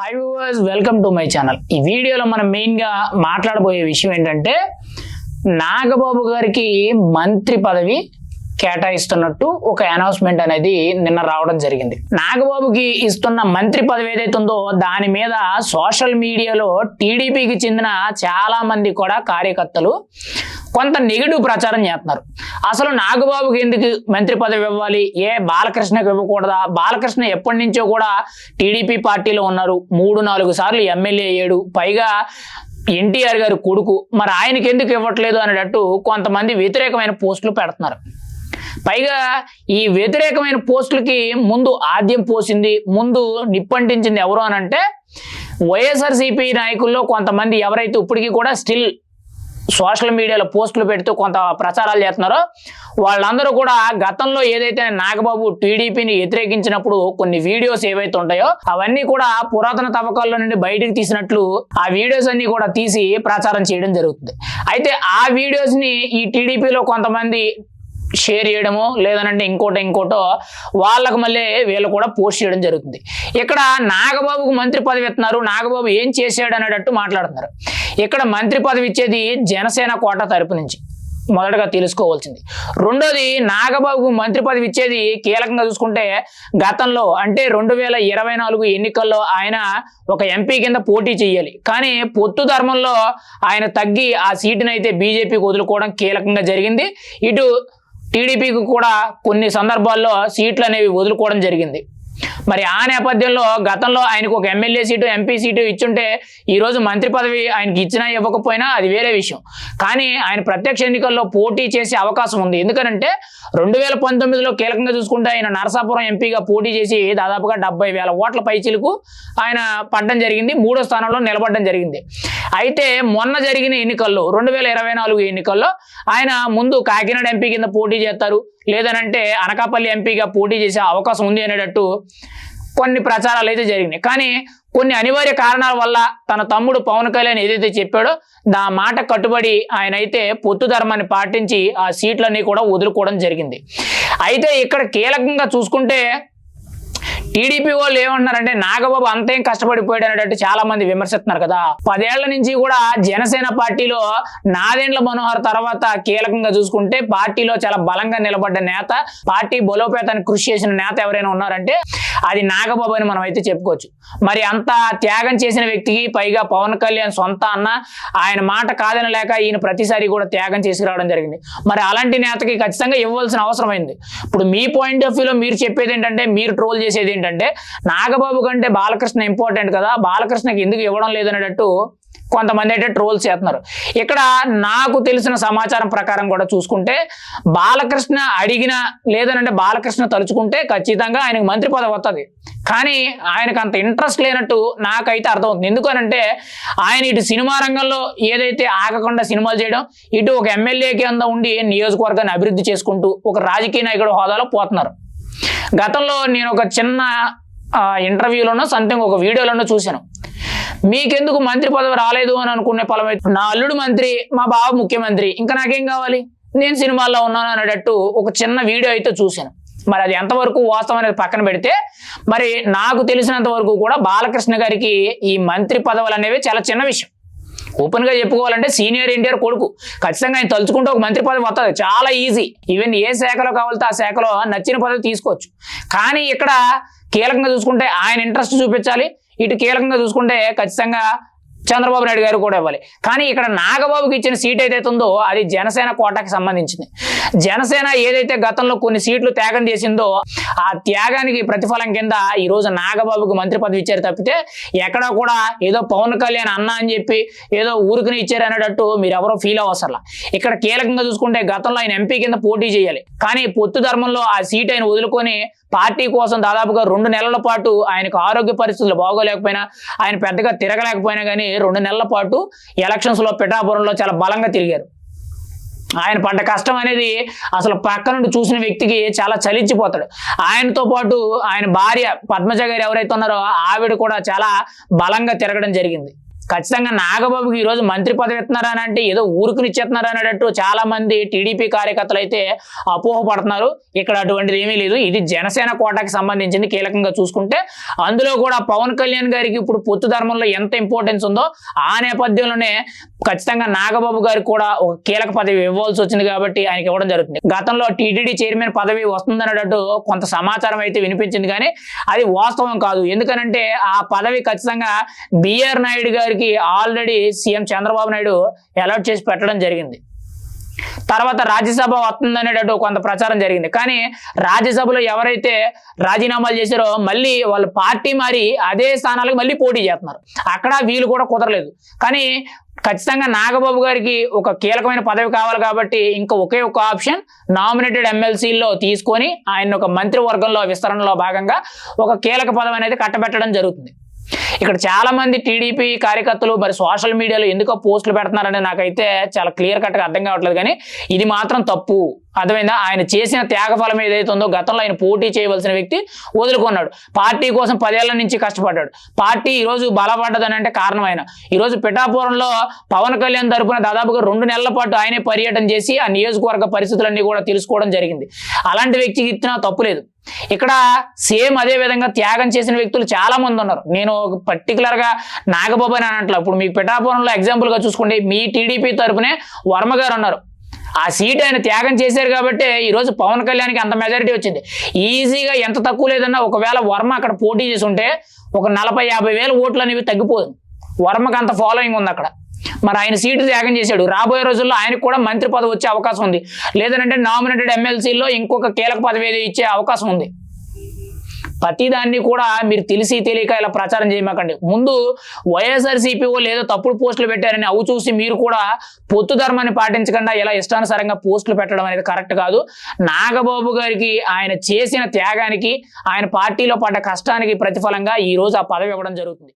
Hi viewers welcome to my channel ఈ వీడియోలో మనం మెయిన్గా మాట్లాడబోయే విషయం ఏంటంటే నాగబాబు గారికి మంత్రి పదవి కేటాయిస్తున్నట్టు ఒక అనౌన్స్మెంట్ అనేది నిన్న రావడం జరిగింది. నాగబాబుకి ఇస్తున్న మంత్రి పదవి ఏదైతే ఉందో దాని మీద సోషల్ మీడియాలో టీడీపీకి చెందిన చాలా మంది కూడా కార్యకర్తలు కొంత నెగిటివ్ ప్రచారం చేస్తున్నారు. అసలు నాగబాబుకి ఎందుకు మంత్రి పదవి ఇవ్వాలి? ఏ బాలకృష్ణకి ఇవ్వకూడదా? బాలకృష్ణ ఎప్పటి నుంచో కూడా టీడీపీ పార్టీలో ఉన్నారు. మూడు నాలుగు సార్లు ఎమ్మెల్యే అయ్యాడు. పైగా ఎన్టీఆర్ గారి కొడుకు. మరి ఆయనకి ఎందుకు ఇవ్వట్లేదు అనేటట్టు కొంతమంది వ్యతిరేకమైన పోస్టులు పెడుతున్నారు. పైగా ఈ వ్యతిరేకమైన పోస్టులకి ముందు ఆద్యం పోసింది ముందు నిప్పంటించింది ఎవరు అనంటే వైఎస్ఆర్సీపీ నాయకుల్లో కొంతమంది ఎవరైతే ఇప్పటికీ కూడా స్టిల్ సోషల్ మీడియాలో పోస్టులు పెడుతూ కొంత ప్రచారాలు చేస్తున్నారో వాళ్ళందరూ కూడా గతంలో ఏదైతే నాగబాబు టీడీపీని వ్యతిరేకించినప్పుడు కొన్ని వీడియోస్ ఏవైతే ఉంటాయో అవన్నీ కూడా పురాతన తవ్వకాల్లో నుండి బయటికి తీసినట్లు ఆ వీడియోస్ అన్ని కూడా తీసి ప్రచారం చేయడం జరుగుతుంది. అయితే ఆ వీడియోస్ని ఈ టీడీపీలో కొంతమంది షేర్ చేయడమో లేదనంటే ఇంకోటో ఇంకోటో వాళ్ళకు మళ్ళీ వీళ్ళు కూడా పోస్ట్ చేయడం జరుగుతుంది. ఇక్కడ నాగబాబుకు మంత్రి పదవి ఇస్తున్నారు. నాగబాబు ఏం చేశాడు అనేటట్టు మాట్లాడుతున్నారు. ఇక్కడ మంత్రి పదవి ఇచ్చేది జనసేన కోట తరపు నుంచి. మొదటగా తెలుసుకోవాల్సింది. రెండోది నాగబాబుకు మంత్రి పదవి ఇచ్చేది కీలకంగా చూసుకుంటే గతంలో అంటే రెండు వేల ఇరవై నాలుగు ఎన్నికల్లో ఆయన ఒక ఎంపీ కింద పోటీ చేయాలి. కానీ పొత్తు ధర్మంలో ఆయన తగ్గి ఆ సీటుని అయితే బీజేపీకి వదులుకోవడం కీలకంగా జరిగింది. ఇటు టీడీపీకి కూడా కొన్ని సందర్భాల్లో సీట్లు అనేవి వదులుకోవడం జరిగింది. మరి ఆ నేపథ్యంలో గతంలో ఆయనకు ఒక ఎమ్మెల్యే సీటు ఎంపీ సీటు ఇచ్చుంటే ఈరోజు మంత్రి పదవి ఆయనకి ఇచ్చినా ఇవ్వకపోయినా అది వేరే విషయం. కానీ ఆయన ప్రత్యక్ష ఎన్నికల్లో పోటీ చేసే అవకాశం ఉంది. ఎందుకంటే రెండు వేల పంతొమ్మిదిలో కీలకంగా చూసుకుంటే ఆయన నరసాపురం ఎంపీగా పోటీ చేసి దాదాపుగా డెబ్బై వేల ఓట్ల పైచీలకు ఆయన పడ్డం జరిగింది. మూడో స్థానంలో నిలబడడం జరిగింది. అయితే మొన్న జరిగిన ఎన్నికల్లో రెండు వేల ఇరవై నాలుగు ఎన్నికల్లో ఆయన ముందు కాకినాడ ఎంపీ కింద పోటీ చేస్తారు. లేదనంటే అనకాపల్లి ఎంపీగా పోటీ చేసే అవకాశం ఉంది అనేటట్టు కొన్ని ప్రచారాలు అయితే జరిగినాయి. కానీ కొన్ని అనివార్య కారణాల వల్ల తన తమ్ముడు పవన్ కళ్యాణ్ ఏదైతే చెప్పాడో దా మాట కట్టుబడి ఆయన అయితే పొత్తు ధర్మాన్ని పాటించి ఆ సీట్లన్నీ కూడా వదులుకోవడం జరిగింది. అయితే ఇక్కడ కీలకంగా చూసుకుంటే టీడీపీ వాళ్ళు ఏమంటున్నారంటే నాగబాబు అంతేం కష్టపడిపోయాడు అనేటట్టు చాలా మంది విమర్శిస్తున్నారు కదా. పదేళ్ళ నుంచి కూడా జనసేన పార్టీలో నాదెండ్ల మనోహర్ తర్వాత కీలకంగా చూసుకుంటే పార్టీలో చాలా బలంగా నిలబడ్డ నేత పార్టీ బలోపేతానికి కృషి చేసిన నేత ఎవరైనా ఉన్నారంటే అది నాగబాబు అని మనం అయితే చెప్పుకోవచ్చు. మరి అంత త్యాగం చేసిన వ్యక్తికి పైగా పవన్ కళ్యాణ్ సొంత అన్న ఆయన మాట కాదని లేక ఈయన ప్రతిసారి కూడా త్యాగం చేసుకురావడం జరిగింది. మరి అలాంటి నేతకి ఖచ్చితంగా ఇవ్వాల్సిన అవసరం అయింది ఇప్పుడు మీ పాయింట్ ఆఫ్ వ్యూలో మీరు చెప్పేది ఏంటంటే మీరు ట్రోల్ చేసేది ఏంటంటే నాగబాబు కంటే బాలకృష్ణ ఇంపార్టెంట్ కదా. బాలకృష్ణకి ఎందుకు ఇవ్వడం లేదనేటట్టు కొంతమంది అయితే ట్రోల్స్ చేస్తున్నారు. ఇక్కడ నాకు తెలిసిన సమాచారం ప్రకారం కూడా చూసుకుంటే బాలకృష్ణ అడిగిన లేదనంటే బాలకృష్ణ తలుచుకుంటే ఖచ్చితంగా ఆయనకు మంత్రి పదవి వస్తుంది కానీ ఆయనకు అంత ఇంట్రెస్ట్ లేనట్టు నాకైతే అర్థమవుతుంది. ఎందుకనంటే ఆయన ఇటు సినిమా రంగంలో ఏదైతే ఆగకుండా సినిమాలు చేయడం ఇటు ఒక ఎమ్మెల్యే కింద ఉండి నియోజకవర్గాన్ని అభివృద్ధి చేసుకుంటూ ఒక రాజకీయ నాయకుడు హోదాలో పోతున్నారు. గతంలో నేను ఒక చిన్న ఇంటర్వ్యూలోనో సంథింగ్ ఒక వీడియోలోనో చూశాను. మీకెందుకు మంత్రి పదవి రాలేదు అని అనుకునే ఫలమే నా అల్లుడు మంత్రి మా బావ ముఖ్యమంత్రి ఇంకా నాకేం కావాలి? నేను సినిమాల్లో ఉన్నాను అనేటట్టు ఒక చిన్న వీడియో అయితే చూశాను. మరి అది ఎంతవరకు వాస్తవం అనేది పక్కన పెడితే మరి నాకు తెలిసినంత వరకు కూడా బాలకృష్ణ గారికి ఈ మంత్రి పదవులు అనేవి చాలా చిన్న విషయం. ఓపెన్గా చెప్పుకోవాలంటే సీనియర్ ఎన్టీఆర్ కొడుకు. ఖచ్చితంగా ఆయన తలుచుకుంటే ఒక మంత్రి పదవి వస్తుంది చాలా ఈజీ ఈవెన్ ఏ శాఖలో కావాలితే ఆ శాఖలో నచ్చిన పదవి తీసుకోవచ్చు. కానీ ఇక్కడ కీలకంగా చూసుకుంటే ఆయన ఇంట్రెస్ట్ చూపించాలి. ఇటు కీలకంగా చూసుకుంటే ఖచ్చితంగా చంద్రబాబు నాయుడు గారు కూడా ఇవ్వాలి. కానీ ఇక్కడ నాగబాబుకి ఇచ్చిన సీట్ ఏదైతే ఉందో అది జనసేన కోటాకి సంబంధించింది. జనసేన ఏదైతే గతంలో కొన్ని సీట్లు త్యాగం చేసిందో ఆ త్యాగానికి ప్రతిఫలం కింద ఈ రోజు నాగబాబుకు మంత్రి పదవి ఇచ్చారు తప్పితే ఎక్కడ కూడా ఏదో పవన్ కళ్యాణ్ అన్న అని చెప్పి ఏదో ఊరికనే ఇచ్చారు అనేటట్టు మీరు ఎవరో ఫీల్ అవ్వసర్లా ఇక్కడ కీలకంగా చూసుకుంటే గతంలో ఆయన ఎంపీ కింద పోటీ చేయాలి. కానీ పొత్తు ధర్మంలో ఆ సీట్ ఆయన వదులుకొని పార్టీ కోసం దాదాపుగా రెండు నెలల పాటు ఆయనకు ఆరోగ్య పరిస్థితులు బాగోలేకపోయినా ఆయన పెద్దగా తిరగలేకపోయినా కానీ రెండు నెలల పాటు ఎలక్షన్స్లో పిఠాపురంలో చాలా బలంగా తిరిగారు. ఆయన పడ్డ కష్టం అనేది అసలు పక్క నుండి చూసిన వ్యక్తికి చాలా చలించిపోతాడు. ఆయనతో పాటు ఆయన భార్య పద్మజ గారు ఎవరైతే ఉన్నారో ఆవిడ కూడా చాలా బలంగా తిరగడం జరిగింది. ఖచ్చితంగా నాగబాబుకి ఈ రోజు మంత్రి పదవి ఇస్తున్నారని అంటే ఏదో ఊరుకునిచ్చేస్తున్నారు అనేటట్టు చాలా మంది టీడీపీ కార్యకర్తలు అయితే అపోహ పడుతున్నారు ఇక్కడ అటువంటిది ఏమీ లేదు. ఇది జనసేన కోటాకి సంబంధించింది కీలకంగా చూసుకుంటే అందులో కూడా పవన్ కళ్యాణ్ గారికి ఇప్పుడు పొత్తు ధర్మంలో ఎంత ఇంపార్టెన్స్ ఉందో ఆ నేపథ్యంలోనే ఖచ్చితంగా నాగబాబు గారికి కూడా ఒక కీలక పదవి ఇవ్వాల్సి వచ్చింది కాబట్టి ఆయనకి ఇవ్వడం జరుగుతుంది. గతంలో టీటీడీ చైర్మన్ పదవి వస్తుందనేటట్టు కొంత సమాచారం అయితే వినిపించింది కానీ అది వాస్తవం కాదు. ఎందుకనంటే ఆ పదవి ఖచ్చితంగా బిఆర్ నాయుడు గారికి already CM Chandrababu Naidu alert చేసి పెట్టడం జరిగింది. తర్వాత రాజ్యసభ వస్తుందనేటట్టు కొంత ప్రచారం జరిగింది. కానీ రాజ్యసభలో ఎవరైతే రాజీనామాలు చేశారో మళ్ళీ వాళ్ళ పార్టీ మరి అదే స్థానాలకు మళ్ళీ పోటీ చేస్తున్నారు. అక్కడ వీలు కూడా కుదరలేదు. కానీ ఖచ్చితంగా నాగబాబు గారికి ఒక కీలకమైన పదవి కావాలి కాబట్టి ఇంకా ఒకే ఒక ఆప్షన్ నామినేటెడ్ ఎమ్మెల్సీల్లో తీసుకొని ఆయన ఒక మంత్రివర్గంలో విస్తరణలో భాగంగా ఒక కీలక పదవి అనేది కట్టబెట్టడం జరుగుతుంది. ఇక్కడ చాలా మంది టీడీపీ కార్యకర్తలు మరి సోషల్ మీడియాలో ఎందుకో పోస్టులు పెడుతున్నారని నాకైతే చాలా క్లియర్ కట్గా అర్థం కావట్లేదు. కానీ ఇది మాత్రం తప్పు. అర్థమైందా? ఆయన చేసిన త్యాగఫలం ఏదైతే ఉందో గతంలో ఆయన పోటీ చేయవలసిన వ్యక్తి వదులుకున్నాడు. పార్టీ కోసం పదేళ్ళ నుంచి కష్టపడ్డాడు. పార్టీ ఈరోజు బలపడ్డదని అంటే కారణం ఆయన. ఈరోజు పిఠాపురంలో పవన్ కళ్యాణ్ తరపున దాదాపుగా రెండు నెలల పాటు ఆయనే పర్యటన చేసి ఆ నియోజకవర్గ పరిస్థితులన్నీ కూడా తెలుసుకోవడం జరిగింది. అలాంటి వ్యక్తికి ఇచ్చినా తప్పులేదు ఇక్కడ సేమ్ అదే విధంగా త్యాగం చేసిన వ్యక్తులు చాలా మంది ఉన్నారు. నేను పర్టికులర్గా నాగబాబు అని అన్నట్లు. ఇప్పుడు మీకు పిఠాపురంలో ఎగ్జాంపుల్గా చూసుకోండి మీ టీడీపీ తరపునే వర్మ గారు ఉన్నారు. ఆ సీట్ ఆయన త్యాగం చేశారు కాబట్టి ఈరోజు పవన్ కళ్యాణ్కి అంత మెజారిటీ వచ్చింది. ఈజీగా ఎంత తక్కువ లేదన్నా ఒకవేళ వర్మ అక్కడ పోటీ చేసి ఉంటే ఒక నలభై యాభై వేల ఓట్లు అనేవి తగ్గిపోదు. వర్మకి అంత ఫాలోయింగ్ ఉంది అక్కడ. మరి ఆయన సీటు త్యాగం చేశాడు. రాబోయే రోజుల్లో ఆయనకు కూడా మంత్రి పదవి వచ్చే అవకాశం ఉంది. లేదంటే నామినేటెడ్ ఎమ్మెల్సీలో ఇంకొక కీలక పదవి ఇచ్చే అవకాశం ఉంది. ప్రతిదాన్ని కూడా మీరు తెలిసి తెలియక ఇలా ప్రచారం చేయమాకండి. ముందు వైఎస్ఆర్సీపీ వాళ్ళు ఏదో తప్పుడు పోస్టులు పెట్టారని అవి చూసి మీరు కూడా పొత్తు ధర్మాన్ని పాటించకుండా ఇలా ఇష్టానుసారంగా పోస్టులు పెట్టడం అనేది కరెక్ట్ కాదు. నాగబాబు గారికి ఆయన చేసిన త్యాగానికి ఆయన పార్టీలో పడ్డ కష్టానికి ప్రతిఫలంగా ఈ రోజు ఆ పదవి ఇవ్వడం జరుగుతుంది.